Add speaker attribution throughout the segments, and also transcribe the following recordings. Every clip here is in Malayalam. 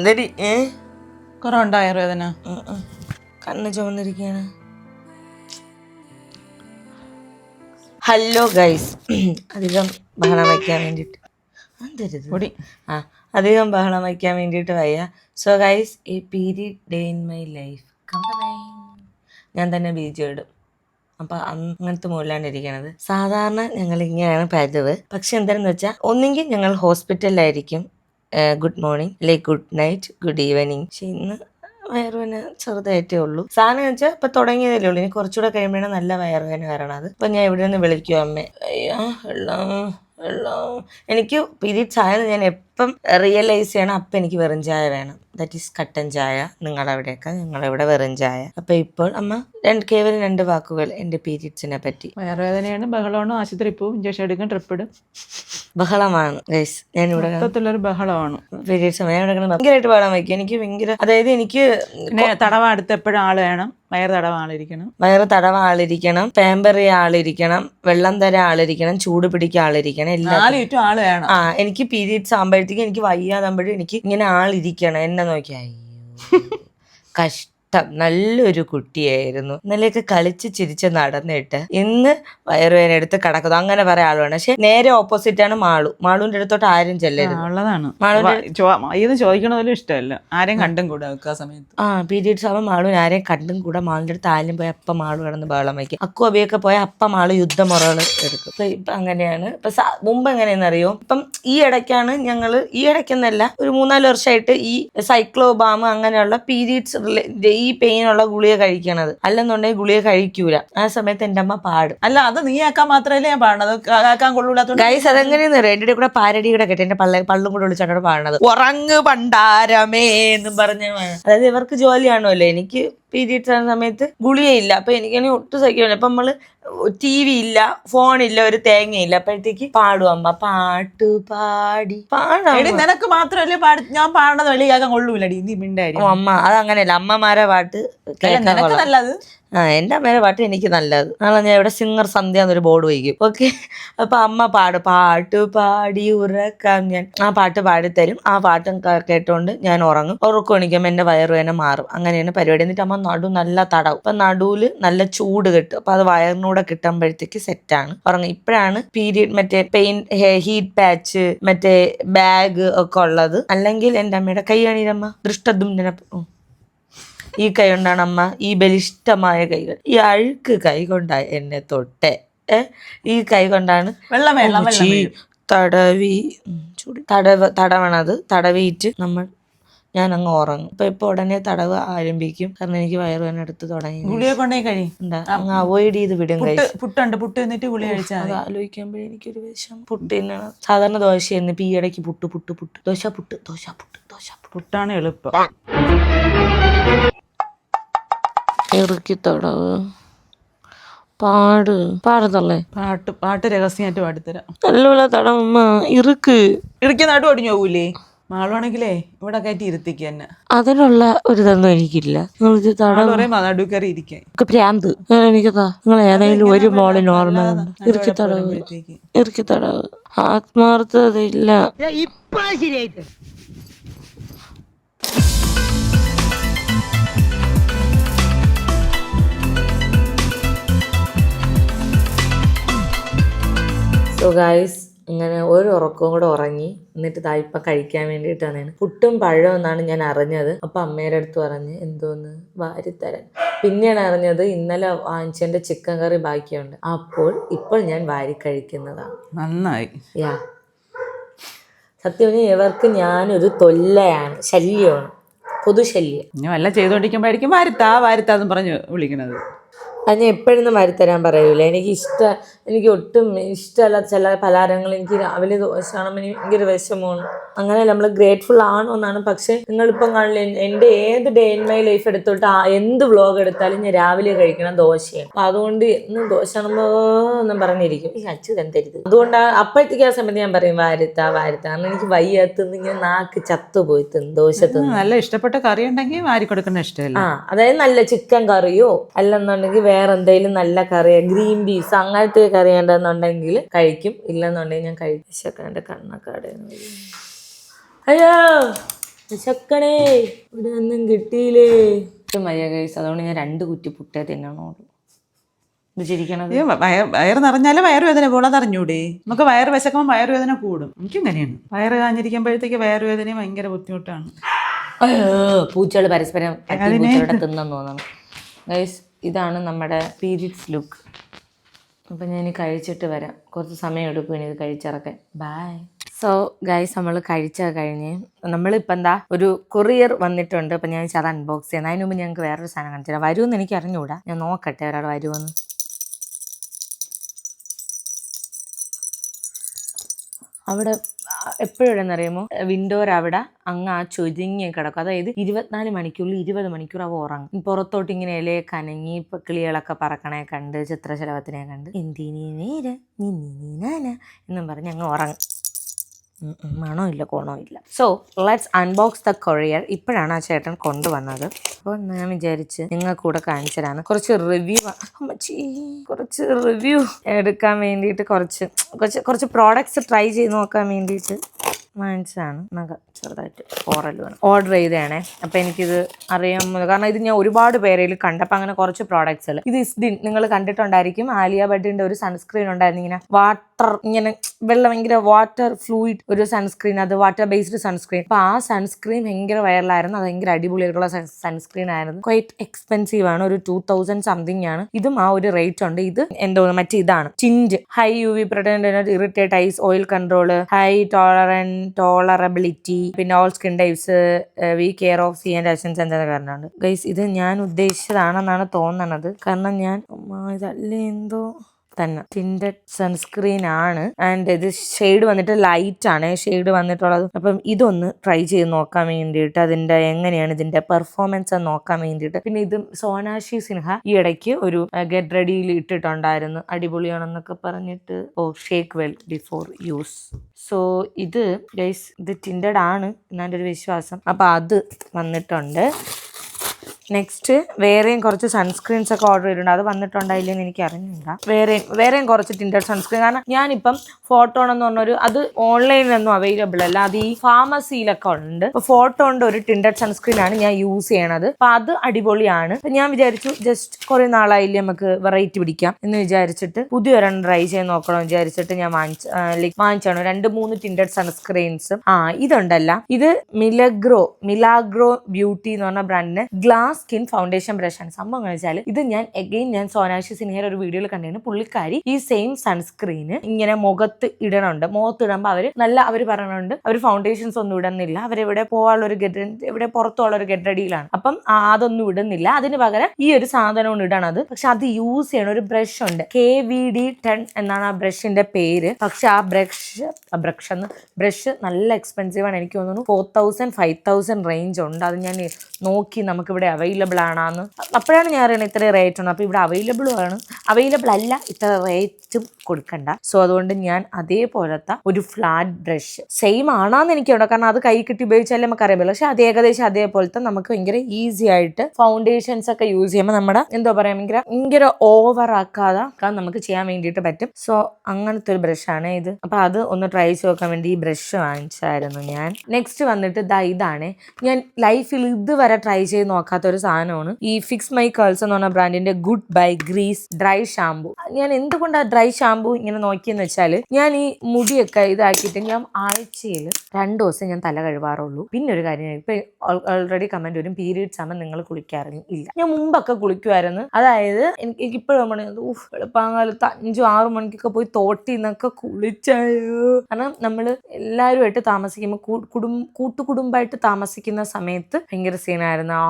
Speaker 1: എന്തടി? ഏ?
Speaker 2: കുറവുണ്ടോ ആയുർവേദന.
Speaker 1: കണ്ണ് ചുവന്നിരിക്കുകയാണ് ഹലോ ഗൈസ്. അധികം ബഹളം വയ്ക്കാൻ വേണ്ടിയിട്ട്. എന്തരുത്?
Speaker 2: പൊടി.
Speaker 1: ആ അധികം ബഹളം വയ്ക്കാൻ വേണ്ടിയിട്ട് വയ്യ. So guys a period day in my life. ഞാൻ തന്നെ ബീജം ഇടും. അപ്പൊ അങ്ങനത്തെ മുകളിലാണ്ടിരിക്കണത് സാധാരണ ഞങ്ങൾ ഇങ്ങനെയാണ് പതിവ്. പക്ഷെ എന്താണെന്ന് വെച്ചാൽ ഒന്നെങ്കിൽ ഞങ്ങൾ ഹോസ്പിറ്റലിലായിരിക്കും. ഗുഡ് മോർണിംഗ് അല്ലെങ്കിൽ ഗുഡ് നൈറ്റ് ഗുഡ് ഈവനിങ് പക്ഷെ ഇന്ന് വയറുവേന ചെറുതായിട്ടേ ഉള്ളൂ. സാധനം വെച്ചാൽ ഇപ്പൊ തുടങ്ങിയതല്ലേ ഉള്ളൂ. ഇനി കുറച്ചുകൂടെ കഴിയുമ്പോഴാണ് നല്ല വയറുവേന അത് അപ്പൊ ഞാൻ ഇവിടെ നിന്ന് വിളിക്കും അമ്മേ. അയ്യോ വെള്ളം വെള്ളം എനിക്ക് പീരീഡ്സ് ആയത് ഞാൻ എപ്പം റിയലൈസ് ചെയ്യണം അപ്പം എനിക്ക് വെറും ചായ വേണം. ദാറ്റ് ഈസ് കട്ടൻ ചായ. നിങ്ങളവിടെയൊക്കെ ഞങ്ങളിവിടെ വെറും ചായ. അപ്പം ഇപ്പോൾ അമ്മ രണ്ട് കേവലം രണ്ട് വാക്കുകൾ എന്റെ പീരീഡ്സിനെ പറ്റി.
Speaker 2: വയറുവേദനയാണ് ബഹളമാണ് ആശുപത്രി പോവും ഇഞ്ചക്ഷൻ എടുക്കും ട്രിപ്പ് ഇടും.
Speaker 1: ബഹളമാണ്. ഗൈസ് ഞാൻ ഇവിടെ
Speaker 2: മൊത്തത്തിലൊരു ബഹളമാണ്.
Speaker 1: പീരീഡ്സ് ഞാൻ ഇവിടെ ഭയങ്കരമായിട്ട് പാടാൻ വയ്ക്കും. എനിക്ക് ഭയങ്കര അതായത് എനിക്ക്
Speaker 2: പിന്നെ തടവ അടുത്ത് എപ്പോഴും ആൾ വേണം. വയറ് തടവ ആളിരിക്കണം.
Speaker 1: വയറ് തടവ ആളിരിക്കണം. പേമ്പറിയ ആളിരിക്കണം. വെള്ളം തര ആളിരിക്കണം. ചൂട് പിടിക്കുക ആളിരിക്കണം. എല്ലാം
Speaker 2: ആൾ വേണം.
Speaker 1: ആ എനിക്ക് പീരീഡ്സ് ആകുമ്പോഴത്തേക്ക് എനിക്ക് വയ്യാതാകുമ്പോഴും എനിക്ക് ഇങ്ങനെ ആളിരിക്കണം. എന്നെ നോക്കി അയ്യോ കഷ്ടം. നല്ലൊരു കുട്ടിയായിരുന്നു. ഇന്നലെയൊക്കെ കളിച്ച് ചിരിച്ച് നടന്നിട്ട് ഇന്ന് വയറുവേന എടുത്ത് കിടക്കുന്നു. അങ്ങനെ പറയാൻ ആളുമാണ് പക്ഷെ നേരെ ഓപ്പോസിറ്റ് ആണ് മാളു. മാളുവിന്റെ അടുത്തോട്ട് ആരും ചെല്ലരുത്.
Speaker 2: ഉള്ളതാണ്. ഇത് ചോദിക്കണ പോലും ഇഷ്ടമല്ല. ആരെയും കണ്ടും കൂടെ ആ സമയത്ത്.
Speaker 1: ആ പീരീഡ്സ് ആവുമ്പോൾ മാളുവിന് ആരെയും കണ്ടും കൂടെ. മാളിന്റെ അടുത്ത് ആരും പോയി അപ്പ മാളു കിടന്ന് ബഹളം വയ്ക്കും. അക്കു അബിയൊക്കെ പോയ അപ്പ മാൾ യുദ്ധമുറകൾ എടുക്കും. ഇപ്പൊ ഇപ്പൊ അങ്ങനെയാണ്. ഇപ്പൊ മുമ്പ് എങ്ങനെയാണെന്ന് അറിയോ ഇപ്പം ഈ ഇടയ്ക്കാണ് ഞങ്ങൾ ഈ ഇടയ്ക്കെന്നല്ല ഒരു മൂന്നാൽ വർഷമായിട്ട് ഈ സൈക്ലോബാം അങ്ങനെയുള്ള പീരീഡ്സ് ഈ പെയിനുള്ള ഗുളിക കഴിക്കണത്. അല്ലെന്നുണ്ടെങ്കിൽ ഗുളിക കഴിക്കൂല. ആ സമയത്ത് എന്റെ അമ്മ പാടും.
Speaker 2: അല്ല അത് നീ ആക്കാൻ മാത്രമല്ലേ ഞാൻ പാടണത് ആക്കാൻ കൊള്ളൂലാത്തോണ്ട്?
Speaker 1: ഗൈസ് അതെങ്ങനെയെന്ന് അറിയാം? എന്റെ കൂടെ പാരടി കൂടെ കേട്ടെ എന്റെ പള്ള പള്ളും കൂടെ വിളിച്ചാണ് പാടുന്നത് ഉറങ്ങ് പണ്ടാരമേ എന്നും പറഞ്ഞ അതായത് ഇവർക്ക് ജോലിയാണല്ലോ എനിക്ക് പീരീഡ്സ് ആയ സമയത്ത് ഗുളികയില്ല. അപ്പൊ എനിക്കാണെങ്കിൽ ഒട്ടും സഹിക്കില്ല അപ്പൊ നമ്മൾ ടി വി ഇല്ല ഫോണില്ല ഒരു തേങ്ങയില്ല. അപ്പോഴത്തേക്ക് പാടും അമ്മ. പാട്ട് പാടി. പാടാം
Speaker 2: നിനക്ക് മാത്രമല്ലേ പാടി ഞാൻ പാടുന്നത് വെളിയാകാൻ കൊള്ളൂലടി. നീ മിണ്ടായി
Speaker 1: ഓ അമ്മ. അതങ്ങനെയല്ല. അമ്മമാരെ പാട്ട് കേൾക്കാൻ
Speaker 2: നല്ലത്.
Speaker 1: ആ എന്റെ അമ്മേടെ പാട്ട് എനിക്ക് നല്ലത്. നാളെ ഞാൻ ഇവിടെ സിംഗർ സന്ധ്യ എന്നൊരു ബോർഡ് വയ്ക്കും. ഓക്കെ അപ്പൊ അമ്മ പാടും പാട്ട് പാടി ഉറക്കാം ഞാൻ. ആ പാട്ട് പാടിത്തരും. ആ പാട്ടും കേട്ടുകൊണ്ട് ഞാൻ ഉറങ്ങും. ഉറക്കം എണീക്കുമ്പോൾ എന്റെ വയറുവേന മാറും. അങ്ങനെയാണ് പരിപാടി. എന്നിട്ട് അമ്മ നടു നല്ല തടവും അപ്പൊ നടുവിൽ നല്ല ചൂട് കിട്ടും. അപ്പൊ അത് വയറിനൂടെ കിട്ടുമ്പോഴത്തേക്ക് സെറ്റാണ് ഉറങ്ങും. ഇപ്പോഴാണ് പീരിയഡ് മറ്റേ പെയിൻ ഹീറ്റ് പാച്ച് മറ്റേ ബാഗ് ഒക്കെ ഉള്ളത്. അല്ലെങ്കിൽ എന്റെ അമ്മയുടെ കൈ ദൃഷ്ടദും ദൃഷ്ടദുംന ഈ കൈ കൊണ്ടാണ് അമ്മ ഈ ബലിഷ്ടമായ കൈകൾ. ഈ അഴുക്ക് കൈ കൊണ്ടായി എന്നെ തൊട്ടെ. ഏ? ഈ കൈ കൊണ്ടാണ്. തടവി തടവ തടവണത് തടവിയിട്ട് നമ്മൾ ഞാൻ അങ്ങ് ഉറങ്ങും. ഇപ്പൊ ഇപ്പൊ ഉടനെ തടവ് ആരംഭിക്കും. കാരണം എനിക്ക് വയറുവേന എടുത്ത് തുടങ്ങി.
Speaker 2: ഗുളിയെ കൊണ്ടേ
Speaker 1: അങ്ങ് അവോയ്ഡ് ചെയ്ത് വിടും
Speaker 2: പുട്ടുണ്ട് പുട്ട് എന്നിട്ട് ഗുളി കഴിച്ചാൽ
Speaker 1: അത് ആലോചിക്കുമ്പോഴേ എനിക്കൊരു വിഷം പുട്ട് തിന്നണം. സാധാരണ ദോശയായിരുന്നു ഇപ്പൊ ഈ ഇടയ്ക്ക് പുട്ട് പുട്ട് പുട്ട്. ദോശ പുട്ട് ദോശ പുട്ട് ദോശ പുട്ട്.
Speaker 2: പുട്ടാണ് എളുപ്പം.
Speaker 1: ഇറുക്കി തടവ് പാട്. പാടത്തല്ലേ
Speaker 2: പാട്ട് പാട്ട് രഹസ്യമായിട്ട് പാടിത്തരാം.
Speaker 1: നല്ല തടവമ്മ ഇറുക്ക്.
Speaker 2: ഇടയ്ക്ക് നാട്ട് ഒടിഞ്ഞു പോകൂലേ? മാളുവാണെങ്കിലേ ഇവിടെ കയറ്റി ഇരുത്തിക്ക തന്നെ
Speaker 1: അതിനുള്ള ഒരു ഇതൊന്നും എനിക്കില്ല. തടവ്
Speaker 2: പറയും കയറി ഇരിക്കാൻ.
Speaker 1: ഭ്രാന്ത് എനിക്കതാ നിങ്ങൾ ഏതെങ്കിലും ഒരു മോളിന് ഓർമ്മ ഇറക്കിത്തടവ്. ഇറുക്കി തടവ് ഇറുക്കി തടവ് ആത്മാർത്ഥതയില്ല സോ ഗായ്സ് ഇങ്ങനെ ഒരു ഉറക്കവും കൂടെ ഉറങ്ങി എന്നിട്ട് ദാ ഇപ്പം കഴിക്കാൻ വേണ്ടിയിട്ടാണ് പുട്ടും പഴം എന്നാണ് ഞാൻ അറിഞ്ഞത്. അപ്പം അമ്മയുടെ അടുത്ത് പറഞ്ഞ് എന്തോന്ന്? വാരിത്തരാൻ. പിന്നെയാണ് അറിഞ്ഞത് ഇന്നലെ വാങ്ങിച്ചതിന്റെ ചിക്കൻ കറി ബാക്കിയുണ്ട്. അപ്പോൾ ഇപ്പോൾ ഞാൻ വാരി കഴിക്കുന്നതാണ്
Speaker 2: നന്നായി.
Speaker 1: യാ സത്യം പറഞ്ഞാൽ ഇവർക്ക് ഞാനൊരു തൊല്ലയാണ് ശല്യമാണ്. പൊതുശല്യം.
Speaker 2: ഞാൻ വല്ല ചെയ്തോണ്ടിരിക്കുമ്പോഴായിരിക്കും വാരുത്താ വാരുത്താന്ന് പറഞ്ഞ് വിളിക്കണത്
Speaker 1: അത് ഞാൻ എപ്പോഴൊന്നും വരുത്തരാൻ പറയൂല. എനിക്ക് ഇഷ്ട എനിക്ക് ഒട്ടും ഇഷ്ടമല്ലാത്ത ചില പലഹാരങ്ങൾ. എനിക്ക് രാവിലെ ദോശ കാണുമ്പോൾ എനിക്ക് ഭയങ്കര വിഷമമാണ്. അങ്ങനെ നമ്മൾ ഗ്രേറ്റ്ഫുൾ ആണോ എന്നാണ്. പക്ഷെ നിങ്ങളിപ്പം കാണില്ല എന്റെ ഏത് ഡേ ഇൻ മൈ ലൈഫ് എടുത്തോട്ട് ആ എന്ത് വ്ലോഗ് എടുത്താലും ഞാൻ രാവിലെ കഴിക്കണം ദോശയാണ്. അപ്പൊ അതുകൊണ്ട് ഇന്ന് ദോശ കാണുമ്പോ എന്നും പറഞ്ഞിരിക്കും. ഈ അച്ചു തരുത്? അതുകൊണ്ട് അപ്പോഴത്തേക്ക് ആ സമയത്ത് ഞാൻ പറയും വാരുത്താ വാരത്ത. അന്ന് എനിക്ക് വയ്യാത്തുനിന്ന് ഇങ്ങനെ നാക്ക് ചത്തുപോയി തിന്ന് ദോശ തിന്ന്.
Speaker 2: നല്ല ഇഷ്ടപ്പെട്ട കറി ഉണ്ടെങ്കിൽ വാരി കൊടുക്കുന്ന ഇഷ്ടമല്ല?
Speaker 1: ആ അതായത് നല്ല ചിക്കൻ കറിയോ അല്ലെന്നുണ്ടെങ്കിൽ വേറെ വേറെ എന്തെങ്കിലും നല്ല കറി ഗ്രീൻ പീസ് അങ്ങനത്തെ കറി ഉണ്ടെന്നുണ്ടെങ്കിൽ കഴിക്കും. ഇല്ലെന്നുണ്ടെങ്കിൽ ഞാൻ കഴിക്കും. വിശക്കണ എന്റെ കണ്ണൊക്കെ അടയുന്നു അയ്യോ വിശക്കണേ. ഇവിടെ ഒന്നും കിട്ടിയില്ലേ? മയ്യ കഴിച്ചു അതുകൊണ്ട് ഞാൻ രണ്ട് കുറ്റി പുട്ടേ തിന്നണോളൂ
Speaker 2: വയറ് നിറഞ്ഞാലേ വയറുവേദന പോളത് അറിഞ്ഞൂടെ നമുക്ക് വയറ് വിശക്കുമ്പോൾ വയറുവേദന കൂടും. എനിക്കും അങ്ങനെയാണ് വയറ് കാഞ്ഞിരിക്കുമ്പോഴത്തേക്ക് വയറുവേദനയും ഭയങ്കര ബുദ്ധിമുട്ടാണ്.
Speaker 1: അയ്യോ പൂച്ചകൾ പരസ്പരം തിന്നു തിന്നെന്ന് ഗൈസ് ഇതാണ് നമ്മുടെ പീരിയഡ്സ് ലുക്ക്. അപ്പം ഞാൻ കഴിച്ചിട്ട് വരാം. കുറച്ച് സമയം എടുക്കും ഇനി ഇത് കഴിച്ചിറക്കാൻ. ബായ് സോ ഗൈസ് നമ്മൾ കഴിച്ച കഴിഞ്ഞ്. നമ്മളിപ്പോൾ എന്താ ഒരു കൊറിയർ വന്നിട്ടുണ്ട്. അപ്പം ഞാൻ അത് അൺബോക്സ് ചെയ്യുന്നത് അതിന് മുമ്പ് ഞങ്ങൾക്ക് വേറൊരു സാധനം കാണിച്ചു വരുമെന്ന് എനിക്ക് അറിഞ്ഞുകൂടാ ഞാൻ നോക്കട്ടെ ഒരാൾ വരുമെന്ന് അവിടെ എപ്പോഴും അറിയുമോ വിൻഡോർ അവിടെ അങ്ങ് ആ ചൊരിഞ്ഞ് കിടക്കും. അതായത് ഇരുപത്തിനാല് മണിക്കൂറിൽ ഇരുപത് മണിക്കൂർ അവ ഉറങ്ങും. പുറത്തോട്ട് ഇങ്ങനെ ഇലയെ കനങ്ങി കിളികളൊക്കെ പറക്കണേ കണ്ട് ചിത്രശലഭത്തിനെ കണ്ട് എന്തിനീ നേര? എന്നും പറഞ്ഞ് അങ്ങ് ഉറങ്ങും. മണമില്ല ഇല്ല so let's unbox the courier ഇപ്പോഴാണ് ആ ചേട്ടൻ കൊണ്ടുവന്നത്. അപ്പോൾ ഞാൻ വിചാരിച്ച് നിങ്ങൾക്ക് കൂടെ കാണിച്ചു കുറച്ച് റിവ്യൂ അമ്മച്ചി കുറച്ച് റിവ്യൂ എടുക്കാൻ വേണ്ടിയിട്ട് കുറച്ച് കുറച്ച് കുറച്ച് പ്രോഡക്ട്സ് ട്രൈ ചെയ്ത് നോക്കാൻ വേണ്ടിയിട്ട് വാങ്ങിച്ചതാണ് നമുക്ക് ചെറുതായിട്ട് ഓറൽ വേണം. ഓർഡർ ചെയ്തതാണേ. അപ്പം എനിക്കിത് അറിയാൻ കാരണം ഇത് ഞാൻ ഒരുപാട് പേരയിൽ കണ്ടപ്പോൾ അങ്ങനെ കുറച്ച് പ്രോഡക്റ്റ്സ് ഇത് ഇസ്ഡിൻ നിങ്ങൾ കണ്ടിട്ടുണ്ടായിരിക്കും. ആലിയ ബഡിന്റെ ഒരു സൺസ്ക്രീൻ ഉണ്ടായിരുന്നു ഇങ്ങനെ. വാട്ടർ ഇങ്ങനെ വെള്ളം ഭയങ്കര വാട്ടർ ഫ്ലൂയിഡ് ഒരു സൺസ്ക്രീൻ അത് വാട്ടർ ബേസ്ഡ് സൺസ്ക്രീൻ അപ്പോൾ ആ സൺസ്ക്രീൻ ഭയങ്കര വൈറലായിരുന്നു അത് ഭയങ്കര അടിപൊളിയായിട്ടുള്ള സൺസ്ക്രീൻ ആയിരുന്നു. ക്വൈറ്റ് എക്സ്പെൻസീവ് ആണ്. ഒരു ടൂ തൗസൻഡ് സംതിങ് ആണ്. ഇതും ആ ഒരു റേറ്റ് ഉണ്ട്. ഇത് എന്തോ മറ്റേ ഇതാണ്. ചിഞ്ച് high U V protection irritate eyes oil control high ടോളറൻ tolerability പിന്നെ all skin types we care of C and essence എന്താ കാരണമാണ്. ഗൈസ് ഇത് ഞാൻ ഉദ്ദേശിച്ചതാണെന്നാണ് തോന്നണത് കാരണം ഞാൻ ഇതല്ലേ എന്തോ തന്നെ. ടിൻഡഡ് സൺസ്ക്രീൻ ആണ്. ആൻഡ് ഇത് ഷെയ്ഡ് വന്നിട്ട് ലൈറ്റ് ആണ്. ഷെയ്ഡ് വന്നിട്ടുള്ളത്. അപ്പം ഇതൊന്ന് ട്രൈ ചെയ്ത് നോക്കാൻ വേണ്ടിയിട്ട് അതിന്റെ എങ്ങനെയാണ് ഇതിന്റെ പെർഫോമൻസ് നോക്കാൻ വേണ്ടിയിട്ട്. പിന്നെ ഇത് സോനാഷി സിൻഹ ഈ ഇടയ്ക്ക് ഒരു ഗെറ്റ് റെഡിയിൽ ഇട്ടിട്ടുണ്ടായിരുന്നു. അടിപൊളിയാണെന്നൊക്കെ പറഞ്ഞിട്ട്. ഓ shake well before use so ഇത് ഗൈസ് ഇത് ടിൻഡഡ് ആണ്. എന്നാന്റെ ഒരു വിശ്വാസം. അപ്പം അത് വന്നിട്ടുണ്ട്. നെക്സ്റ്റ് വേറെയും കുറച്ച് സൺസ്ക്രീൻസ് ഒക്കെ ഓർഡർ ചെയ്തിട്ടുണ്ട്. അത് വന്നിട്ടുണ്ടായില്ലെന്ന് എനിക്ക് അറിഞ്ഞില്ല വേറെയും വേറെയും കുറച്ച് ടിൻഡർ സൺസ്ക്രീൻ കാരണം ഞാനിപ്പം ഫോട്ടോൺ എന്ന് പറഞ്ഞൊരു അത് ഓൺലൈനിലൊന്നും അവൈലബിൾ അല്ല. അത് ഈ ഫാർമസിയിലൊക്കെ ഉണ്ട്. അപ്പോൾ ഫോട്ടോ ഉണ്ട് ഒരു ടിൻഡർ സൺസ്ക്രീൻ ആണ് ഞാൻ യൂസ് ചെയ്യണത്. അപ്പൊ അത് അടിപൊളിയാണ്. അപ്പൊ ഞാൻ വിചാരിച്ചു ജസ്റ്റ് കുറെ നാളായില്ലേ നമുക്ക് വെറൈറ്റി പിടിക്കാം എന്ന് വിചാരിച്ചിട്ട് പുതിയൊരെണ്ണം ട്രൈ ചെയ്ത് നോക്കണം വിചാരിച്ചിട്ട് ഞാൻ വാങ്ങിച്ച ലൈക്ക് വാങ്ങിച്ചാണ്. രണ്ട് മൂന്ന് ടിൻഡർ സൺസ്ക്രീൻസ് ആ ഇതുണ്ടല്ല. ഇത് മിലഗ്രോ മിലാഗ്രോ ബ്യൂട്ടി എന്ന് പറഞ്ഞ ബ്രാൻഡിന് ഗ്ലാസ് സ്കിൻ ഫൗണ്ടേഷൻ ബ്രഷ് ആണ്. സംഭവം എന്ന് വെച്ചാൽ ഇത് ഞാൻ എഗെയിൻ ഞാൻ സോനാക്ഷി സിൻഹയുടെ ഒരു വീഡിയോയിൽ കണ്ടിരുന്നു. പുള്ളിക്കാരി ഈ സെയിം സൺസ്ക്രീന് ഇങ്ങനെ മുഖത്ത് ഇടണുണ്ട്. മുഖത്ത് ഇടുമ്പോൾ അവർ നല്ല അവർ പറയണുണ്ട് അവർ ഫൗണ്ടേഷൻസ് ഒന്നും ഇടുന്നില്ല. അവരെവിടെ പോകാനുള്ള ഒരു ഗെറ്റ് ഇവിടെ പുറത്തുള്ള ഒരു ഗെറ്റ് റെഡിയിലാണ് അപ്പം അതൊന്നും ഇടുന്നില്ല. അതിന് പകരം ഈ ഒരു സാധനമാണ് ഇടണത് പക്ഷെ അത് യൂസ് ചെയ്യണ ഒരു ബ്രഷ് ഉണ്ട്. കെ വി ഡി ടെൻ എന്നാണ് ആ ബ്രഷിന്റെ പേര്. പക്ഷെ ആ ബ്രഷ് ബ്രഷ് എന്ന് ബ്രഷ് നല്ല എക്സ്പെൻസീവ് ആണ്. എനിക്ക് തോന്നുന്നു four thousand five thousand range ഉണ്ട്. അത് ഞാൻ നോക്കി നമുക്കിവിടെ അവൈലബിൾ ആണെന്ന്. അപ്പോഴാണ് ഞാൻ അറിയണത് ഇത്ര റേറ്റ് ഉണ്ട് അപ്പോൾ ഇവിടെ അവൈലബിളും ആണ്. അവൈലബിൾ അല്ല ഇത്ര റേറ്റും കൊടുക്കണ്ട. സോ അതുകൊണ്ട് ഞാൻ അതേപോലത്തെ ഒരു ഫ്ലാറ്റ് ബ്രഷ് സെയിം ആണാന്ന് എനിക്കുണ്ട് കാരണം അത് കൈ കിട്ടി ഉപയോഗിച്ചാലേ നമുക്ക് അറിയാമല്ലോ പക്ഷെ അത് ഏകദേശം അതേപോലത്തെ നമുക്ക് ഭയങ്കര ഈസി ആയിട്ട് ഫൗണ്ടേഷൻസ് ഒക്കെ യൂസ് ചെയ്യുമ്പോൾ നമ്മുടെ എന്തോ പറയാ ഭയങ്കര ഭയങ്കര ഓവർ ആക്കാതെ നമുക്ക് ചെയ്യാൻ വേണ്ടിയിട്ട് പറ്റും. സോ അങ്ങനത്തെ ഒരു ബ്രഷാണ് ഇത്. അപ്പൊ അത് ഒന്ന് ട്രൈ ചെയ്ത് നോക്കാൻ വേണ്ടി ഈ ബ്രഷ് വാങ്ങിച്ചായിരുന്നു ഞാൻ. നെക്സ്റ്റ് വന്നിട്ട് ദാ ഇതാണ്. ഞാൻ ലൈഫിൽ ഇതുവരെ ട്രൈ ചെയ്ത് നോക്കാത്ത ഒരു സാധനമാണ്. ഈ ഫിക്സ് മൈ കേൾസ് എന്ന് പറഞ്ഞ ബ്രാൻഡിന്റെ good bye grease dry shampoo ഞാൻ എന്തുകൊണ്ട് ആ ഡ്രൈ ഷാംപൂ ഇങ്ങനെ നോക്കിയെന്ന് വെച്ചാൽ ഞാൻ ഈ മുടിയൊക്കെ ഇതാക്കിയിട്ട് ഞാൻ ആഴ്ചയിൽ രണ്ട് ദിവസം ഞാൻ തല കഴുകാറുള്ളൂ പിന്നെ ഒരു കാര്യം ഇപ്പൊ ഓൾറെഡി കമന്റ് വരും പീരീഡ്സ് ആകുമ്പോൾ നിങ്ങൾ കുളിക്കാറില്ല ഇല്ല. ഞാൻ മുമ്പൊക്കെ കുളിക്കുമായിരുന്നു അതായത് എനിക്ക് ഇപ്പോഴും മണി വെളുപ്പാങ്കാലത്ത് അഞ്ചും ആറും മണിക്കൊക്കെ പോയി തോട്ടി നിന്നൊക്കെ കുളിച്ചായോ? കാരണം നമ്മൾ എല്ലാവരുമായിട്ട് താമസിക്കുമ്പോൾ കുടും കൂട്ടുകുടുംബമായിട്ട് താമസിക്കുന്ന സമയത്ത് ഭയങ്കര സീനായിരുന്നു ആ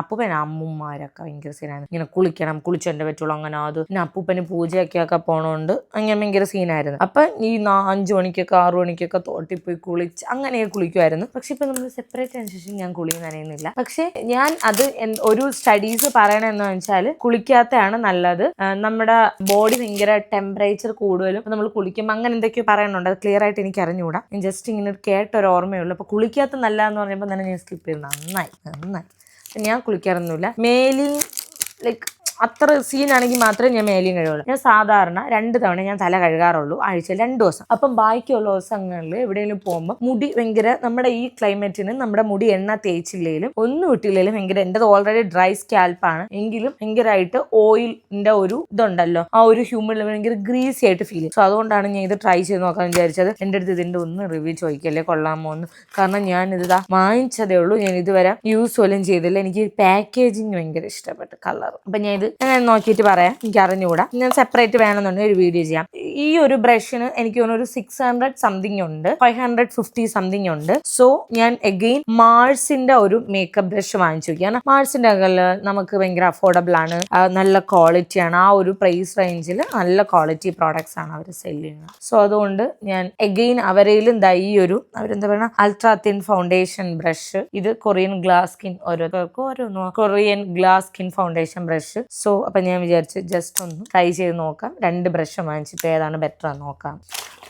Speaker 1: അപ്പൂപ്പൻ അപ്പൂപ്പൻ ഭയങ്കര സീനായിരുന്നു ഇങ്ങനെ കുളിക്കണം കുളിച്ചെന്റെ പറ്റുള്ളൂ അങ്ങനെ അത്. പിന്നെ അപ്പൂപ്പന് പൂജയൊക്കെ പോണോണ്ട് അങ്ങനെ ഭയങ്കര സീനായിരുന്നു അപ്പൊ ഈ അഞ്ചു മണിക്കൊക്കെ ആറു മണിക്കൊക്കെ തോട്ടി പോയി കുളിച്ച് അങ്ങനെ കുളിക്കുമായിരുന്നു പക്ഷെ ഇപ്പൊ നമ്മൾ സെപ്പറേറ്റ് അനുസരിച്ച് ഞാൻ കുളി നനയുന്നില്ല. പക്ഷെ ഞാൻ അത് ഒരു സ്റ്റഡീസ് പറയണെന്ന് വെച്ചാൽ കുളിക്കാത്തതാണ് നല്ലത്. നമ്മുടെ ബോഡി ഭയങ്കര ടെമ്പറേച്ചർ കൂടുതലും. നമ്മൾ കുളിക്കുമ്പോൾ അങ്ങനെ എന്തൊക്കെയോ പറയുന്നുണ്ട് അത് ക്ലിയർ ആയിട്ട് എനിക്ക് അറിഞ്ഞുകൂടാ. ഞാൻ ജസ്റ്റ് ഇങ്ങനെ കേട്ട ഒരു ഓർമ്മയുള്ളൂ അപ്പൊ കുളിക്കാത്ത നല്ല എന്ന് പറഞ്ഞപ്പോൾ തന്നെ ഞാൻ സ്കിപ്പ് ചെയ്തു. നന്നായി നന്നായി. ഞാൻ കുളിക്കാറൊന്നുമില്ല. മേലി ലൈക്ക് അത്ര സീനാണെങ്കിൽ മാത്രമേ ഞാൻ മേലെയും കഴുകുള്ളൂ. ഞാൻ സാധാരണ രണ്ട് തവണ ഞാൻ തല കഴുകാറുള്ളൂ ആഴ്ച രണ്ട് ദിവസം. അപ്പം ബാക്കിയുള്ള ദിവസങ്ങളിൽ എവിടെയെങ്കിലും പോകുമ്പോൾ മുടി ഭയങ്കര നമ്മുടെ ഈ ക്ലൈമറ്റിന് നമ്മുടെ മുടി എണ്ണ തേച്ചില്ലെങ്കിലും ഒന്നും ഇട്ടില്ലെങ്കിലും ഭയങ്കര എന്റെ ഓൾറെഡി ഡ്രൈ സ്കാൽപ്പാണ് എങ്കിലും ഭയങ്കരമായിട്ട് ഓയിലിന്റെ ഒരു ഇതുണ്ടല്ലോ ആ ഒരു ഹ്യൂമൻ ഭയങ്കര ഗ്രീസി ആയിട്ട് ഫീൽ ചെയ്യും. സോ അതുകൊണ്ടാണ് ഞാൻ ഇത് ട്രൈ ചെയ്ത് നോക്കാൻ വിചാരിച്ചത്. എന്റെ അടുത്ത് ഇതിന്റെ ഒന്ന് റിവ്യൂ ചോദിക്കല്ലേ കൊള്ളാമോ എന്ന്. കാരണം ഞാൻ ഇതാ വാങ്ങിച്ചതേ ഉള്ളൂ. ഞാൻ ഇതുവരെ യൂസ് പോലും ചെയ്തില്ല. എനിക്ക് പാക്കേജിങ് ഭയങ്കര ഇഷ്ടപ്പെട്ടു കളർ അപ്പം ഞാൻ ഇത് ഞാൻ നോക്കിയിട്ട് പറയാം. എനിക്ക് അറിഞ്ഞുകൂടാ. ഞാൻ സെപ്പറേറ്റ് വേണമെന്നുണ്ടെങ്കിൽ ഒരു വീഡിയോ ചെയ്യാം. ഈ ഒരു ബ്രഷിന് എനിക്ക് തോന്നുന്നു ഒരു സിക്സ് ഹൺഡ്രഡ് സംതിങ് ഉണ്ട്. ഫൈവ് ഹൺഡ്രഡ് ഫിഫ്റ്റി സംതിങ് ഉണ്ട്. സോ ഞാൻ എഗെയിൻ മാൾസിന്റെ ഒരു മേക്കപ്പ് ബ്രഷ് വാങ്ങിച്ചു കാരണം മാൾസിന്റെ നമുക്ക് ഭയങ്കര അഫോർഡബിൾ ആണ്. നല്ല ക്വാളിറ്റി ആണ്. ആ ഒരു പ്രൈസ് റേഞ്ചിൽ നല്ല ക്വാളിറ്റി പ്രോഡക്ട്സ് ആണ് അവർ സെൽ ചെയ്യുന്നത്. സോ അതുകൊണ്ട് ഞാൻ എഗെയിൻ അവരേലും ദാ ഈ ഒരു അവരെന്താ പറയുക അൾട്രാ തിൻ ഫൗണ്ടേഷൻ ബ്രഷ് ഇത് കൊറിയൻ ഗ്ലാസ് സ്കിൻ ഓരോ Korean glass skin foundation brush so അപ്പം ഞാൻ വിചാരിച്ച് ജസ്റ്റ് ഒന്ന് ട്രൈ ചെയ്ത് നോക്കാം. രണ്ട് ബ്രഷ് വാങ്ങിച്ചിട്ട് ഏതാണ് ബെറ്റർ നോക്കാം.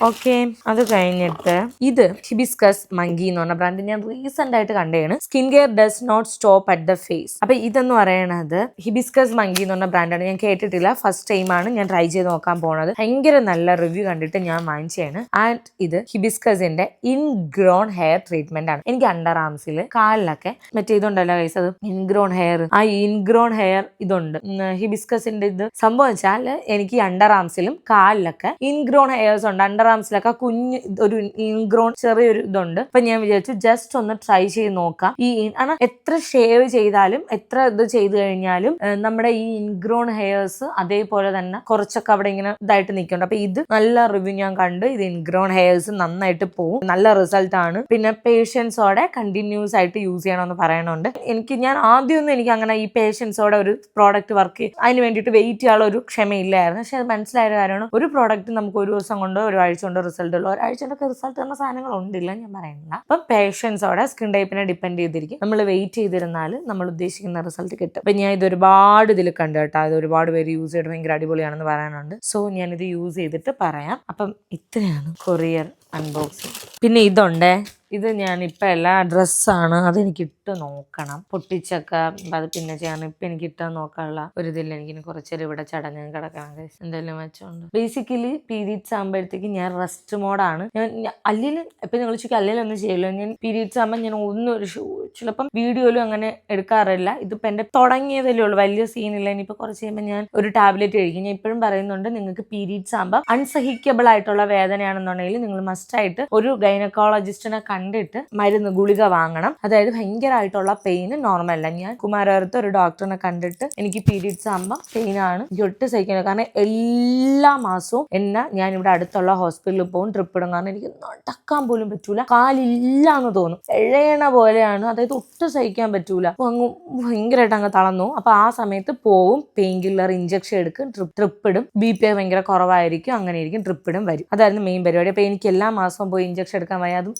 Speaker 1: ഓക്കെ അത് കഴിഞ്ഞിട്ട് ഇത് ഹിബിസ്കസ് മങ്കി എന്ന് പറഞ്ഞ ബ്രാൻഡ് ഞാൻ റീസെന്റ് ആയിട്ട് കണ്ടതാണ് skin care does not stop at the face അപ്പൊ ഇതെന്ന് പറയണത് ഹിബിസ്കസ് മങ്കി എന്ന് പറഞ്ഞ ബ്രാൻഡാണ് ഞാൻ കേട്ടിട്ടില്ല. ഫസ്റ്റ് ടൈം ആണ് ഞാൻ ട്രൈ ചെയ്ത് നോക്കാൻ പോണത്. ഭയങ്കര നല്ല റിവ്യൂ കണ്ടിട്ട് ഞാൻ വാങ്ങിച്ചതാണ് ആൻഡ് ഇത് ഹിബിസ്കസിന്റെ ഇൻഗ്രോൺ ഹെയർ ട്രീറ്റ്മെന്റ് ആണ്. എനിക്ക് അണ്ടർ ആംസിൽ കാലിലൊക്കെ മറ്റേ ഇതുണ്ടല്ലോ കൈസ് അത് ഇൻഗ്രോൺ ഹെയർ ആ ഇൻഗ്രോൺ ഹെയർ ഇതുണ്ട്. ഹിബിസ്കസിന്റെ ഇത് സംഭവം വെച്ചാൽ എനിക്ക് അണ്ടർ ആംസിലും കാലിലൊക്കെ ഇൻഗ്രോൺ ഹെയർസ് ഉണ്ട്. അണ്ടർ ആംസിലൊക്കെ കുഞ്ഞ് ഒരു ഇൻഗ്രോൺ ചെറിയൊരു ഇതുണ്ട്. അപ്പൊ ഞാൻ വിചാരിച്ചു ജസ്റ്റ് ഒന്ന് ട്രൈ ചെയ്ത് നോക്കാം. ഈ ആണ് എത്ര ഷേവ് ചെയ്താലും എത്ര ഇത് ചെയ്തു കഴിഞ്ഞാലും നമ്മുടെ ഈ ഇൻഗ്രോൺ ഹെയർസ് അതേപോലെ തന്നെ കുറച്ചൊക്കെ അവിടെ ഇങ്ങനെ ഇതായിട്ട് നിൽക്കുന്നുണ്ട്. അപ്പൊ ഇത് നല്ല റിവ്യൂ ഞാൻ കണ്ട് ഇത് ഇൻഗ്രോൺ ഹെയർസ് നന്നായിട്ട് പോവും. നല്ല റിസൾട്ട് ആണ്. പിന്നെ പേഷ്യൻസോടെ കണ്ടിന്യൂസ് ആയിട്ട് യൂസ് ചെയ്യണമെന്ന് പറയണുണ്ട്. എനിക്ക് ഞാൻ ആദ്യമൊന്നും എനിക്ക് അങ്ങനെ ഈ പേഷ്യൻസോടെ ഒരു പ്രോഡക്റ്റ് വർക്ക് അതിന് വേണ്ടിയിട്ട് വെയിറ്റ് ചെയ്യാനുള്ള ഒരു ക്ഷമയില്ലായിരുന്നു. പക്ഷെ അത് മനസ്സിലായ ഒരു കാര്യമാണ്. ഒരു പ്രോഡക്റ്റ് നമുക്ക് ഒരു ദിവസം കൊണ്ടോ കൊണ്ട് ഒരാഴ്ച കൊണ്ട് റിസൾട്ട് ഉള്ളു. ഒരാഴ്ച കൊണ്ടൊക്കെ റിസൾട്ട് തന്ന സാധനങ്ങൾ ഉണ്ടില്ല ഞാൻ പറയുന്നില്ല അപ്പം പേഷ്യൻസോടെ സ്കിൻ ടൈപ്പിനെ ഡിപ്പെൻഡ് ചെയ്തിരിക്കും. നമ്മൾ വെയിറ്റ് ചെയ്തിരുന്നാൽ നമ്മൾ ഉദ്ദേശിക്കുന്ന റിസൾട്ട് കിട്ടും. അപ്പം ഞാൻ ഇത് ഒരുപാട് ഇതിൽ കണ്ടു കേട്ടോ. അത് ഒരുപാട് പേര് യൂസ് ചെയ്തിട്ട് ഭയങ്കര അടിപൊളിയാണെന്ന് പറയാനുണ്ട്. സോ ഞാനിത് യൂസ് ചെയ്തിട്ട് പറയാം. അപ്പം ഇത്രയാണ് കൊറിയർ അൺബോക്സിങ് പിന്നെ ഇതുണ്ടേ. ഇത് ഞാൻ ഇപ്പം എല്ലാ ഡ്രസ്സാണ് അതെനിക്ക് ഇട്ട് നോക്കണം. പൊട്ടിച്ചൊക്കെ അത് പിന്നെ ചെയ്യണം ഇപ്പം എനിക്ക് ഇട്ട് നോക്കാനുള്ള ഒരു ഇതില്ല എനിക്ക് കുറച്ചൊരു ഇവിടെ ചടങ്ങ് കിടക്കണം. എന്തെങ്കിലും വെച്ചോണ്ട്. ബേസിക്കലി പീരീഡ്സ് ആകുമ്പോഴത്തേക്ക് ഞാൻ റെസ്റ്റ് മോഡാണ് ഞാൻ അല്ലെങ്കിൽ ഇപ്പം നിങ്ങൾ ചോദിക്കും അല്ലെങ്കിൽ ഒന്നും ചെയ്യില്ല ഞാൻ പീരീഡ്സ് ആകുമ്പോൾ ഞാൻ ഒന്നും ഒരു ചിലപ്പം വീഡിയോയിലും അങ്ങനെ എടുക്കാറില്ല. ഇതിപ്പോൾ എന്റെ തുടങ്ങിയതല്ലേ ഉള്ളൂ. വലിയ സീനില്ല ഇനിയിപ്പോൾ കുറച്ച് കഴിയുമ്പോൾ ഞാൻ ഒരു ടാബ്ലറ്റ് കഴിക്കും. ഞാൻ ഇപ്പോഴും പറയുന്നുണ്ട് നിങ്ങൾക്ക് പീരീഡ്സ് ആകുമ്പോൾ അൺസഹിക്കബിൾ ആയിട്ടുള്ള വേദനയാണെന്നുണ്ടെങ്കിൽ നിങ്ങൾ മസ്റ്റായിട്ട് ഒരു ഗൈനക്കോളജിസ്റ്റിനെ കണ്ടിട്ട് മരുന്ന് ഗുളിക വാങ്ങണം. അതായത് ഭയങ്കരമായിട്ടുള്ള പെയിൻ നോർമൽ അല്ല. ഞാൻ കുമാരപുരത്ത് ഒരു ഡോക്ടറിനെ കണ്ടിട്ട് എനിക്ക് പീരീഡ്സ് ആകുമ്പോൾ പെയിൻ ആണ്. ഒട്ടും സഹിക്കുന്നത് കാരണം എല്ലാ മാസവും എന്നെ ഞാൻ ഇവിടെ അടുത്തുള്ള ഹോസ്പിറ്റലിൽ പോകും ട്രിപ്പ് ഇടും കാരണം എനിക്ക് നടക്കാൻ പോലും പറ്റൂല. കാലില്ല എന്ന് തോന്നും. എഴയണ പോലെയാണ്. അതായത് ഒട്ടും സഹിക്കാൻ പറ്റൂല. അങ്ങ് ഭയങ്കരമായിട്ട് അങ്ങ് തളർന്നു. അപ്പൊ ആ സമയത്ത് പോവും പെയിൻ കില്ലർ ഇഞ്ചക്ഷൻ എടുക്കും ട്രിപ്പ് ട്രിപ്പ് ഇടും. ബി പി ഭയങ്കര കുറവായിരിക്കും. അങ്ങനെ ഇരിക്കും ട്രിപ്പ് ഇടും വരും. അതായിരുന്നു മെയിൻ പരിപാടി. അപ്പൊ എനിക്ക് എല്ലാ മാസവും പോയി ഇഞ്ചക്ഷൻ എടുക്കാൻ വയ്യ അതും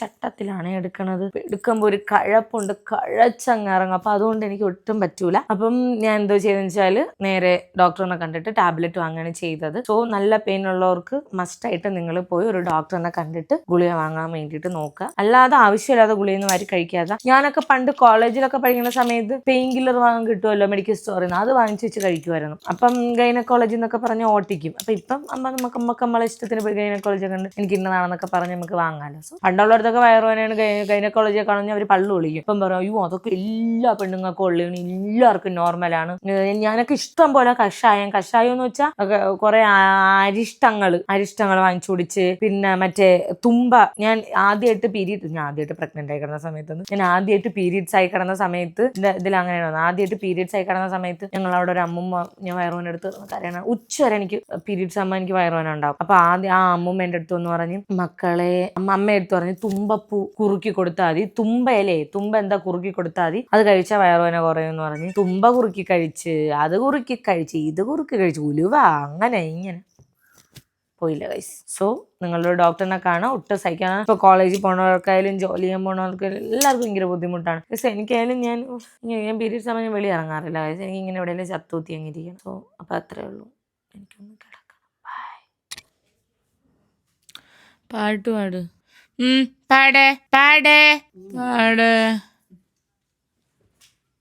Speaker 1: ചട്ടത്തിലാണ് എടുക്കണത്. എടുക്കുമ്പോൾ ഒരു കഴപ്പുണ്ട്. കഴച്ചങ്ങ് ഇറങ്ങും. അപ്പോൾ അതുകൊണ്ട് എനിക്ക് ഒട്ടും പറ്റൂല. അപ്പം ഞാൻ എന്തോ ചെയ്തെന്ന് വെച്ചാൽ നേരെ ഡോക്ടറിനെ കണ്ടിട്ട് ടാബ്ലറ്റ് വാങ്ങുകയാണ് ചെയ്തത്. സോ നല്ല പെയിൻ ഉള്ളവർക്ക് മസ്റ്റായിട്ട് നിങ്ങൾ പോയി ഒരു ഡോക്ടറിനെ കണ്ടിട്ട് ഗുളിക വാങ്ങാൻ വേണ്ടിയിട്ട് നോക്കുക. അല്ലാതെ ആവശ്യമില്ലാതെ ഗുളിയൊന്നും ആരും കഴിക്കാതെ. ഞാനൊക്കെ പണ്ട് കോളേജിലൊക്കെ പഠിക്കുന്ന സമയത്ത് പെയിൻ കില്ലർ വാങ്ങാൻ കിട്ടുമല്ലോ മെഡിക്കൽ സ്റ്റോറിൽ നിന്ന് അത് വാങ്ങിച്ച് വെച്ച് കഴിക്കുമായിരുന്നു അപ്പം ഗൈനക്കോളജി എന്നൊക്കെ പറഞ്ഞ് ഓട്ടിക്കും. അപ്പം ഇപ്പം അമ്മ നമുക്ക് നമ്മളെ ഇഷ്ടത്തിന് പോയി ഗൈനക്കോളജി കണ്ട് എനിക്ക് ഇന്നതാണെന്നൊക്കെ പറഞ്ഞ് നമുക്ക് വാങ്ങാമല്ലോ സോ പണ്ടുള്ളവരത്തൊക്കെ വയറുവേനയാണ് ഗൈനക്കോളജിയെ കാണുന്ന അവർ പള്ളു വിളിക്കും. ഇപ്പം പറയും അയ്യോ അതൊക്കെ എല്ലാ പെണ്ണുങ്ങൾക്കും ഉള്ളതാണ് എല്ലാവർക്കും നോർമലാണ് ഞാനൊക്കെ ഇഷ്ടം പോലെ കഷായം. കഷായം എന്ന് വെച്ചാൽ കുറെ അരിഷ്ടങ്ങൾ അരിഷ്ടങ്ങൾ വാങ്ങിച്ചു കുടിച്ച് പിന്നെ മറ്റേ തുമ്പ. ഞാൻ ആദ്യമായിട്ട് പീരീഡ് ഞാൻ ആദ്യമായിട്ട് പ്രഗ്നന്റ് ആയി കിടന്ന സമയത്ത് ഞാൻ ആദ്യമായിട്ട് പീരീഡ്സ് ആയി കിടന്ന സമയത്ത് ഇത് ഇതിൽ അങ്ങനെയാണ് ആദ്യമായിട്ട് പീരീഡ്സ് ആയി കിടന്ന സമയത്ത് ഞങ്ങൾ അവിടെ ഒരു അമ്മുമ്മ ഞാൻ വയറുവേന എടുത്ത് കരയണം ഉച്ച വരെ എനിക്ക് പീരീഡ്സ് ആകുമ്പോൾ എനിക്ക് വയറുവേന ഉണ്ടാവും. അപ്പൊ ആദ്യം ആ അമ്മുമ്മ എന്റെ അടുത്ത് എന്ന് പറഞ്ഞ് മക്കളെ അമ്മ അമ്മ എടുത്ത് പറഞ്ഞ് തുമ്പപ്പൂ കുറുക്കി കൊടുത്താൽ മതി. തുമ്പയിലേ തുമ്പ എന്താ കുറുക്കി കൊടുത്താൽ മതി. അത് കഴിച്ചാൽ വയറുവേന കുറയും എന്ന് പറഞ്ഞ് തുമ്പ കുറുക്കി കഴിച്ച് അത് കുറുക്കി കഴിച്ച് ഇത് കുറുക്കി കഴിച്ച് ഉലുവ അങ്ങനെ ഇങ്ങനെ. പോയില്ല ഗൈസ് സോ നിങ്ങളുടെ ഡോക്ടറിനെ കാണാൻ ഒട്ടും സഹിക്കാൻ ഇപ്പൊ കോളേജിൽ പോണവർക്കായാലും ജോലി ചെയ്യാൻ പോണവർക്കായാലും എല്ലാവർക്കും ഭയങ്കര ബുദ്ധിമുട്ടാണ്. പക്ഷെ എനിക്കായാലും ഞാൻ ഞാൻ- പീരീഡ് സമയം വെളി ഇറങ്ങാറില്ല ഗൈസ് എനിക്ക് ഇങ്ങനെ എവിടെയെങ്കിലും ചത്തൂത്തി അങ്ങിരിക്കണം സോ അപ്പൊ അത്രേ ഉള്ളൂ. എനിക്കൊന്ന് കിടക്കണം. ബൈ
Speaker 3: പാട്ട് പാട്. പാടേ പാട് പാട്.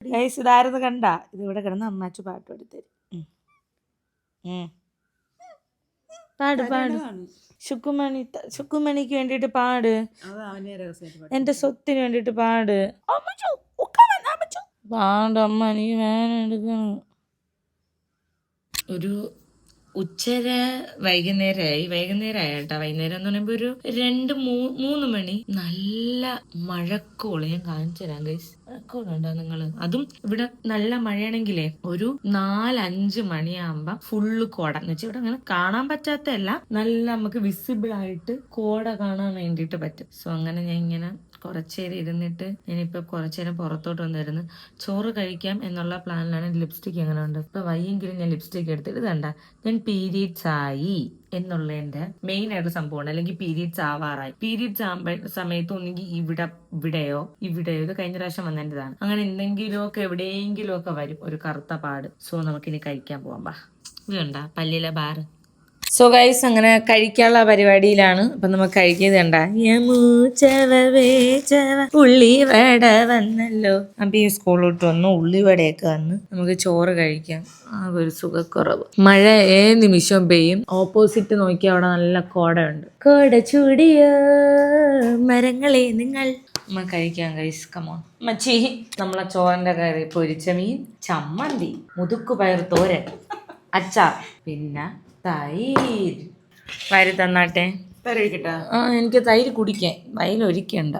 Speaker 1: ഗൈസ് ഇതായിരുന്നു കണ്ട? ഇതിവിടെ ഇവിടെ കിടന്ന് അമ്മാച്ചു പാട്ട് പാടിത്തരും. പാട് പാട് ശുക്കുമണി ശുക്കുമണിക്ക് വേണ്ടിയിട്ട് പാട്. എന്റെ സ്വത്തിന് വേണ്ടിട്ട് പാട്. പാട് അമ്മ നീ വേനെടുക്കണം. ഒരു ഉച്ചര വൈകുന്നേരമായി വൈകുന്നേരമായ കേട്ടോ വൈകുന്നേരം എന്ന് പറയുമ്പോ ഒരു രണ്ട് മൂന്ന് മണി. നല്ല മഴക്കോൾ ഞാൻ കാണിച്ചു തരാം ഗൈസ് മഴക്കോളുണ്ടോ നിങ്ങൾ? അതും ഇവിടെ നല്ല മഴയാണെങ്കിലേ ഒരു നാലഞ്ച് മണിയാകുമ്പോ ഫുള്ള് കോട. എന്ന് വെച്ചാൽ ഇവിടെ അങ്ങനെ കാണാൻ പറ്റാത്തല്ല നല്ല നമുക്ക് വിസിബിൾ ആയിട്ട് കോട കാണാൻ വേണ്ടിയിട്ട് പറ്റും. സോ അങ്ങനെ ഞാൻ ഇങ്ങനെ കുറച്ചേരം ഇരുന്നിട്ട് ഞാനിപ്പോൾ കുറച്ചേരം പുറത്തോട്ട് വന്നിരുന്നു ചോറ് കഴിക്കാം എന്നുള്ള പ്ലാനിലാണ് ലിപ്സ്റ്റിക് എങ്ങനെ ഉണ്ട്. ഇപ്പൊ വയ്യെങ്കിലും ഞാൻ ലിപ്സ്റ്റിക് എടുത്തിട്ട് ഇതണ്ട ഞാൻ പീരീഡ്സ് ആയി എന്നുള്ളതിന്റെ മെയിൻ ആയിട്ട് സംഭവമാണ്. അല്ലെങ്കിൽ പീരീഡ്സ് ആവാറായി. പീരീഡ്സ് ആകുമ്പോൾ സമയത്ത് ഒന്നെങ്കിൽ ഇവിടെ ഇവിടെയോ ഇവിടെയോ ഇത് കഴിഞ്ഞ പ്രാവശ്യം വന്നതിന്റെതാണ്. അങ്ങനെ എന്തെങ്കിലുമൊക്കെ എവിടെയെങ്കിലുമൊക്കെ വരും. ഒരു കറുത്ത പാട്. സോ നമുക്കിനി കഴിക്കാൻ പോകാം ബാ. ഇതുണ്ട പല്ലിലെ ബാറ് സോ ഗൈസ് അങ്ങനെ കഴിക്കാനുള്ള പരിപാടിയിലാണ്. അപ്പൊ നമുക്ക് കഴിക്കുന്നത് കണ്ട. വന്നല്ലോ. അപ്പൊ ഈ സ്കൂളിലോട്ട് വന്നു ഉള്ളിവടയൊക്കെ വന്ന് നമുക്ക് ചോറ് കഴിക്കാം. ആ ഒരു സുഖക്കുറവ്. മഴ ഏത് നിമിഷവും പെയ്യും. ഓപ്പോസിറ്റ് നോക്കി അവിടെ നല്ല കോടയുണ്ട്. കോട ചൂടിയ മരങ്ങളെ നിങ്ങൾ. നമ്മ കഴിക്കാം ഗൈസ് കമോൺ മച്ചി നമ്മളെ ചോറിന്റെ കറി പൊരിച്ച മീൻ ചമ്മന്തി മുതുക്കു പയർ തോരൻ അച്ചാർ പിന്നെ തൈര്. വരി തന്നാട്ടെ?
Speaker 2: തരഴിക്കട്ടാ?
Speaker 1: ആ എനിക്ക് തൈര് കുടിക്കാൻ. വയൽ ഒരിക്കണ്ട.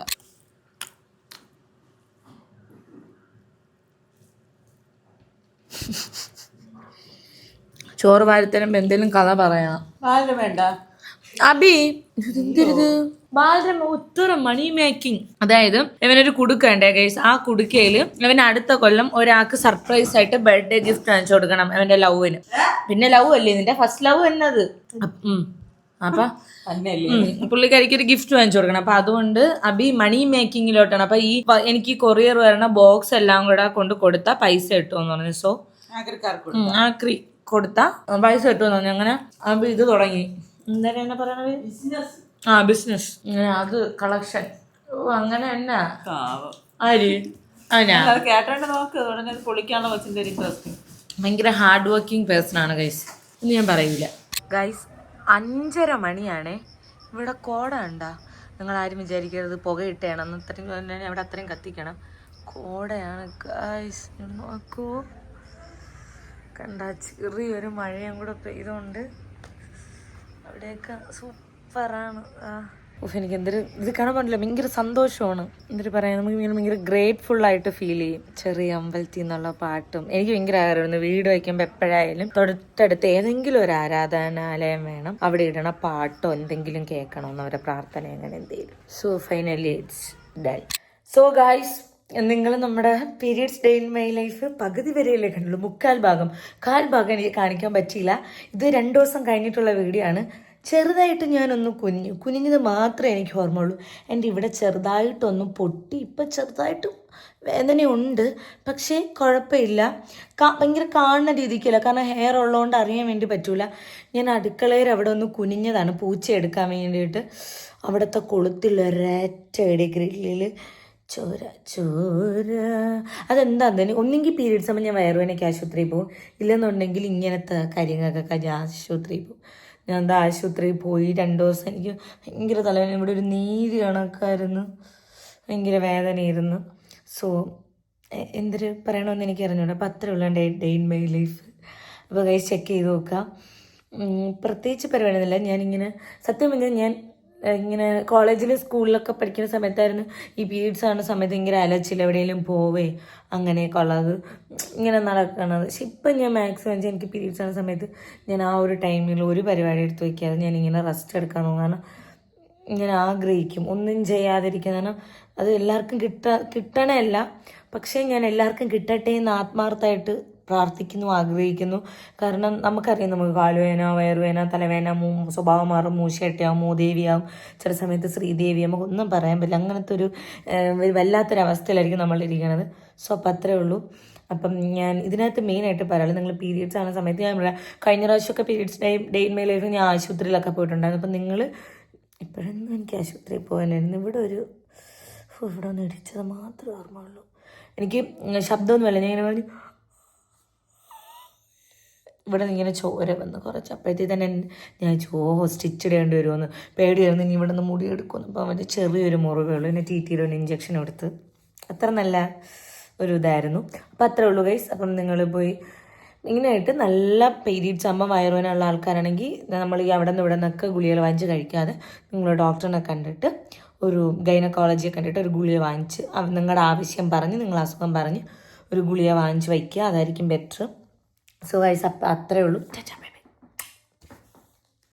Speaker 1: ചോറ് വാരത്തരുമ്പോ എന്തെങ്കിലും കഥ പറയണം
Speaker 2: വേണ്ട.
Speaker 1: അബി എന്തിരുത് ബാലരമ ഉത്തര മണി മേക്കിംഗ് അതായത് ഇവനൊരു കുടുക്കണ്ടേ ഗൈസ് ആ കുടുക്കയിൽ ഇവൻ അടുത്ത കൊല്ലം ഒരാൾക്ക് സർപ്രൈസ് ആയിട്ട് ബർത്ത്ഡേ ഗിഫ്റ്റ് വാങ്ങിച്ചു കൊടുക്കണം അവന്റെ ലവിന് പിന്നെ ലവ് അല്ലേ? നിന്റെ ഫസ്റ്റ് ലവ് എന്നത് ഉം. അപ്പൊ പുള്ളിക്കാരിക്ക് ഒരു ഗിഫ്റ്റ് വാങ്ങിച്ചു കൊടുക്കണം. അപ്പൊ അതുകൊണ്ട് അബി മണി മേക്കിങ്ങിലോട്ടാണ് അപ്പൊ ഈ എനിക്ക് കൊറിയർ വരണ ബോക്സ് എല്ലാം കൂടെ കൊണ്ട് കൊടുത്താ പൈസ കിട്ടുമെന്ന് പറഞ്ഞു. സോ ആക്രി കൊടുത്താ പൈസ കിട്ടുമെന്ന് പറഞ്ഞു. അങ്ങനെ അബി ഇത് തുടങ്ങി. എന്താ എന്നെ പറയണത്? ആ ബിസിനസ് അത് കളക്ഷൻ ഓ അങ്ങനെ എന്നാ? ആര്? അതിനാ
Speaker 2: അത് കേട്ടോണ്ട് നോക്ക്. ഉടനെ അത് പൊളിക്കാനുള്ള വച്ചിന്റെ ഒരു ഇൻട്രസ്റ്റ്
Speaker 1: ഭയങ്കര ഹാർഡ് വർക്കിംഗ് പേഴ്സൺ ആണ് ഗൈസ് എന്ന് ഞാൻ പറയില്ല ഗൈസ് അഞ്ചര മണിയാണേ. ഇവിടെ കോട ഉണ്ടാ നിങ്ങൾ ആരും വിചാരിക്കരുത് പുകയിട്ടേണം എന്ന് അത്രയും ഇവിടെ അവിടെ അത്രയും കത്തിക്കണം. കോടയാണ് ഗൈസ് നോക്കൂ. കണ്ട ചെറിയൊരു മഴയും കൂടെ പെയ്തുകൊണ്ട് അവിടെയൊക്കെ എനിക്ക് എന്തൊരു ഇത് കാണാൻ പറ്റില്ല ഭയങ്കര സന്തോഷമാണ്. എന്തൊരു പറയാ നമുക്ക് ഭയങ്കര ഗ്രേറ്റ്ഫുൾ ആയിട്ട് ഫീൽ ചെയ്യും. ചെറിയ അമ്പലത്തിൽ നിന്നുള്ള പാട്ടും. എനിക്ക് ഭയങ്കര ആഗ്രഹമായിരുന്നു. വീട് വയ്ക്കുമ്പോൾ എപ്പോഴായാലും തൊട്ടടുത്ത് ഏതെങ്കിലും ഒരു ആരാധനാലയം വേണം. അവിടെ ഇടണ പാട്ടോ എന്തെങ്കിലും കേൾക്കണമെന്ന് അവരെ പ്രാർത്ഥന അങ്ങനെ എന്തെങ്കിലും. So finally it's done so guys നിങ്ങൾ നമ്മുടെ periods day in my life പകുതി വരെയല്ലേ കണ്ടുള്ളൂ. മുക്കാൽ ഭാഗം. കാൽ ഭാഗം എനിക്ക് കാണിക്കാൻ പറ്റിയില്ല. ഇത് രണ്ടു ദിവസം കഴിഞ്ഞിട്ടുള്ള വീഡിയോ ആണ്. ചെറുതായിട്ട് ഞാനൊന്ന് കുഞ്ഞു കുനിഞ്ഞത് മാത്രമേ എനിക്ക് ഓർമ്മയുള്ളൂ. എന്റെ ഇവിടെ ചെറുതായിട്ടൊന്ന് പൊട്ടി. ഇപ്പം ചെറുതായിട്ട് വേദനയുണ്ട്. പക്ഷേ കുഴപ്പമില്ല. കാ ഭയങ്കര കാണുന്ന രീതിക്കല്ല. കാരണം ഹെയർ ഉള്ളതുകൊണ്ട് അറിയാൻ വേണ്ടി പറ്റൂല. ഞാൻ അടുക്കളയിൽ അവിടെ ഒന്ന് കുനിഞ്ഞതാണ് പൂച്ച എടുക്കാൻ വേണ്ടിയിട്ട്. അവിടുത്തെ കൊളുത്തിൽ ഒരേറ്റയുടെ ഗ്രില്ലിൽ ചോര ചോര. അതെന്താ തന്നെ ഒന്നെങ്കിൽ പീരീഡ്സ് ആകുമ്പോൾ ഞാൻ വയറുവേനയ്ക്ക് ആശുപത്രിയിൽ പോകും. ഇല്ലെന്നുണ്ടെങ്കിൽ ഇങ്ങനത്തെ കാര്യങ്ങൾക്കൊക്കെ ആശുപത്രിയിൽ പോകും. ഞാൻ എന്താ ആശുപത്രിയിൽ പോയി രണ്ട് ദിവസം എനിക്ക് ഭയങ്കര തലവേദന. ഇവിടെ ഒരു നീര് കണക്കായിരുന്നു. ഭയങ്കര വേദനയായിരുന്നു. സോ എന്തൊരു പറയണമെന്ന് എനിക്ക് അറിഞ്ഞൂടാ അപ്പം അത്രേ day day in my life അപ്പോൾ കൈ ചെക്ക് ചെയ്ത് നോക്കാം. പ്രത്യേകിച്ച് പരിപാടിയൊന്നുമില്ല ഞാനിങ്ങനെ സത്യം പറഞ്ഞാൽ ഞാൻ ഇങ്ങനെ കോളേജിൽ സ്കൂളിലൊക്കെ പഠിക്കുന്ന സമയത്തായിരുന്നു ഈ പീരീഡ്സ് ആവുന്ന സമയത്ത് ഇങ്ങനെ അലച്ചിൽ എവിടെയെങ്കിലും പോവേ അങ്ങനെയൊക്കെ ഉള്ളത്. ഇങ്ങനെ നടക്കണത്. പക്ഷെ ഇപ്പം ഞാൻ മാക്സിമം വെച്ചാൽ എനിക്ക് പീരീഡ്സ് ആവുന്ന സമയത്ത് ഞാൻ ആ ഒരു ടൈമിൽ ഒരു പരിപാടി എടുത്ത് വയ്ക്കാതെ ഞാൻ ഇങ്ങനെ റെസ്റ്റ് എടുക്കാൻ കാരണം ഇങ്ങനെ ആഗ്രഹിക്കും. ഒന്നും ചെയ്യാതിരിക്കുക കാരണം അത് എല്ലാവർക്കും കിട്ട കിട്ടണമല്ല പക്ഷേ ഞാൻ എല്ലാവർക്കും കിട്ടട്ടെ എന്ന് ആത്മാർത്ഥമായിട്ട് പ്രാർത്ഥിക്കുന്നു ആഗ്രഹിക്കുന്നു. കാരണം നമുക്കറിയാം നമുക്ക് കാലുവേന വയറുവേന തലവേന മൂ സ്വഭാവം മാറും മൂശയട്ടിയാവും മൂദേവിയാവും. ചില സമയത്ത് ശ്രീദേവി നമുക്ക് ഒന്നും പറയാൻ പറ്റില്ല. അങ്ങനത്തെ ഒരു വല്ലാത്തൊരവസ്ഥയിലായിരിക്കും നമ്മൾ ഇരിക്കുന്നത് സോ അപ്പം അത്രേ ഉള്ളൂ. അപ്പം ഞാൻ ഇതിനകത്ത് മെയിനായിട്ട് പറയാനുള്ളത് നിങ്ങൾ പീരീഡ്സ് ആണ്. സമയത്ത് ഞാൻ പറയാം കഴിഞ്ഞ പ്രാവശ്യമൊക്കെ periods day day in my life ഞാൻ ആശുപത്രിയിലൊക്കെ പോയിട്ടുണ്ടായിരുന്നു. അപ്പം നിങ്ങൾ ഇപ്പോഴൊന്നും എനിക്ക് ആശുപത്രിയിൽ പോകാനായിരുന്നു ഇവിടെ ഒരു ഇവിടെ ഒന്ന് ഇടിച്ചത് മാത്രമേ ഓർമ്മയുള്ളൂ. എനിക്ക് ശബ്ദമൊന്നുമല്ല ഞാൻ ഇങ്ങനെ പറഞ്ഞു ഇവിടെ നിന്ന് ഇങ്ങനെ ചോര വന്ന്. കുറച്ച് അപ്പോഴത്തേക്ക് തന്നെ ഞാൻ ചോ സ്റ്റിച്ച് ഇടേണ്ടി വരുമെന്ന് പേടിയായിരുന്നു ഇനി ഇവിടെ നിന്ന് മുടി എടുക്കുമെന്ന് അപ്പോൾ അവന്റെ ചെറിയൊരു മുറിവേ ഉള്ളൂ എന്നെ ടിയുടെ ഒരു ഇഞ്ചക്ഷൻ എടുത്ത്. അത്ര നല്ല ഒരു ഇതായിരുന്നു. അപ്പം അത്രേ ഉള്ളൂ ഗൈസ് അപ്പം നിങ്ങൾ പോയി ഇങ്ങനെയായിട്ട് നല്ല പീരീഡ്സ് ആകുമ്പോൾ വയറുവേനുള്ള ആൾക്കാരാണെങ്കിൽ നമ്മൾ ഈ അവിടെ നിന്ന് ഇവിടെ നിന്നൊക്കെ ഗുളികൾ വാങ്ങിച്ച് കഴിക്കാതെ നിങ്ങൾ ഡോക്ടറിനെ കണ്ടിട്ട് ഒരു ഗൈനക്കോളജിയെ കണ്ടിട്ട് ഒരു ഗുളിക വാങ്ങിച്ച് നിങ്ങളുടെ ആവശ്യം പറഞ്ഞ് നിങ്ങൾ അസുഖം പറഞ്ഞ് ഒരു ഗുളിക വാങ്ങിച്ച് വയ്ക്കുക. അതായിരിക്കും ബെറ്റർ സോ ഗൈസ് അത്രേ ഉള്ളൂ. ചാച്ചാ